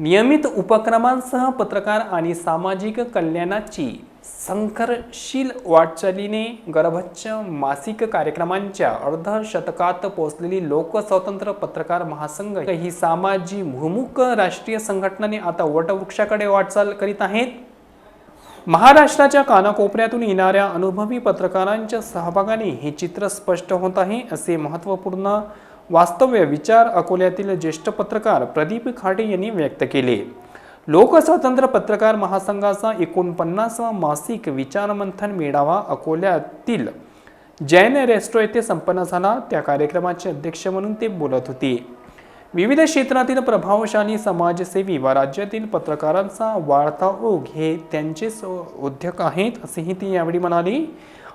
नियमित उपक्रमांसह पत्रकार आणि सामाजिक कल्याणाची संघर्षशील वाटचालीने गर्भच्छ मासिक कार्यक्रमांच्या अर्धशतकात पोहोचलेली लोकस्वतंत्र पत्रकार महासंघ ही सामाजिक भूमुख राष्ट्रीय संघटनाने आता वटवृक्षाकडे वाटचाल करीत आहेत. महाराष्ट्राच्या कानाकोपऱ्यातून येणाऱ्या अनुभवी पत्रकारांच्या सहभागाने हे चित्र स्पष्ट होत आहे असे महत्त्वपूर्ण वास्तव्य विचार अकोल्यातील ज्येष्ठ पत्रकार प्रदीप खाटे यांनी व्यक्त केले. लोकस्वातंत्र्य पत्रकार महासंघाचा एकोणपन्नासवा मासिक विचारमंथन मेळावा अकोल्यातील जैन रेस्टो येथे संपन्न झाला. त्या कार्यक्रमाचे अध्यक्ष म्हणून ते बोलत होते. विविध क्षेत्रातील प्रभावशाली समाजसेवी व राज्यातील पत्रकारांचा वाढता ओघ हे त्यांचेच उद्योग आहेत असेही ते यावेळी म्हणाले.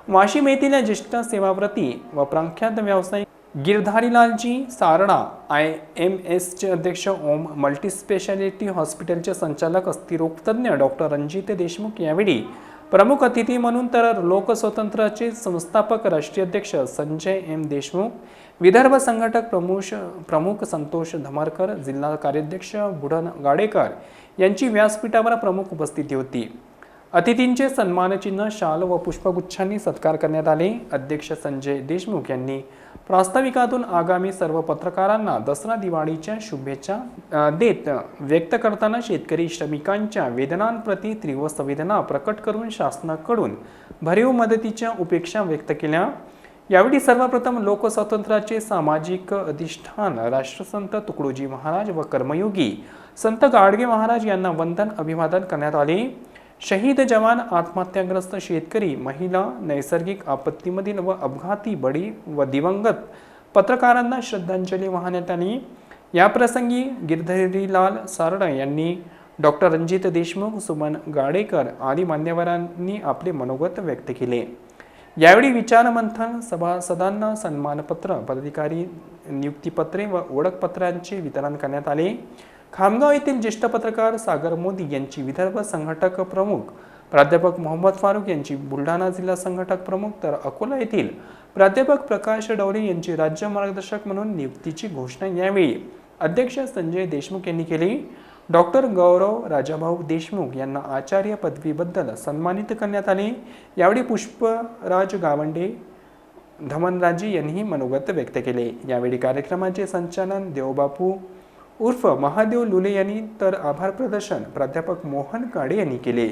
वाशिम येथील ज्येष्ठ सेवाव्रती व प्रख्यात व्यावसायिक गिरधारीलालजी सारणा आय एम एसचे अध्यक्ष ओम मल्टीस्पेशालिटी हॉस्पिटलचे संचालक अस्थिरोगतज्ञ डॉक्टर रणजित देशमुख यावेळी प्रमुख अतिथी म्हणून तर लोकस्वातंत्र्याचे संस्थापक राष्ट्रीय अध्यक्ष संजय एम देशमुख विदर्भ संघटक प्रमुश प्रमुख संतोष धमारकर जिल्हा कार्याध्यक्ष बुढन गाडेकर यांची व्यासपीठावर प्रमुख उपस्थिती होती. अतिथींचे सन्मानचिन्ह शाल व पुष्पगुच्छांनी सत्कार करण्यात आले. अध्यक्ष संजय देशमुख यांनी प्रास्ताविकातून आगामी सर्व पत्रकारांना दसरा दिवाळीच्या शुभेच्छा देत व्यक्त करताना शेतकरी श्रमिकांच्या वेदनांप्रती तीव्र संवेदना प्रकट करून शासनाकडून भरीव मदतीच्या उपेक्षा व्यक्त केल्या. यावेळी सर्वप्रथम लोकस्वातंत्र्याचे सामाजिक अधिष्ठान राष्ट्रसंत तुकडोजी महाराज व कर्मयोगी संत गाडगे महाराज यांना वंदन अभिवादन करण्यात आले. शहीद जवान आत्महत्याग्रस्त शेतकरी महिला नैसर्गिक आपत्तीमधील व अपघाती बळी व दिवंगत पत्रकारांना श्रद्धांजली वाहण्यात आली. याप्रसंगी गिरधरीलाल सारड यांनी डॉक्टर रणजित देशमुख सुमन गाडेकर आदी मान्यवरांनी आपले मनोगत व्यक्त केले. यावेळी विचारमंथन सभासदांना सन्मानपत्र पदाधिकारी नियुक्तीपत्रे व ओळखपत्रांचे वितरण करण्यात आले. खामगाव येथील ज्येष्ठ पत्रकार सागर मोदी यांची विदर्भ संघटक प्रमुख प्राध्यापक मोहम्मद फारूक यांची बुलढाणा जिल्हा संघटक प्रमुख तर अकोला येथील प्राध्यापक प्रकाश डवरे यांची राज्य मार्गदर्शक म्हणून नियुक्तीची घोषणा यावेळी अध्यक्ष संजय देशमुख यांनी केली. डॉक्टर गौरव राजाभाऊ देशमुख यांना आचार्य पदवीबद्दल सन्मानित करण्यात आले. यावेळी पुष्पराज गावंडे धमनराजी यांनीही मनोगत व्यक्त केले. यावेळी कार्यक्रमाचे संचालन देवबापू उर्फ महादेव लुले यांनी तर आभार प्रदर्शन प्राध्यापक मोहन काडे यांनी केले.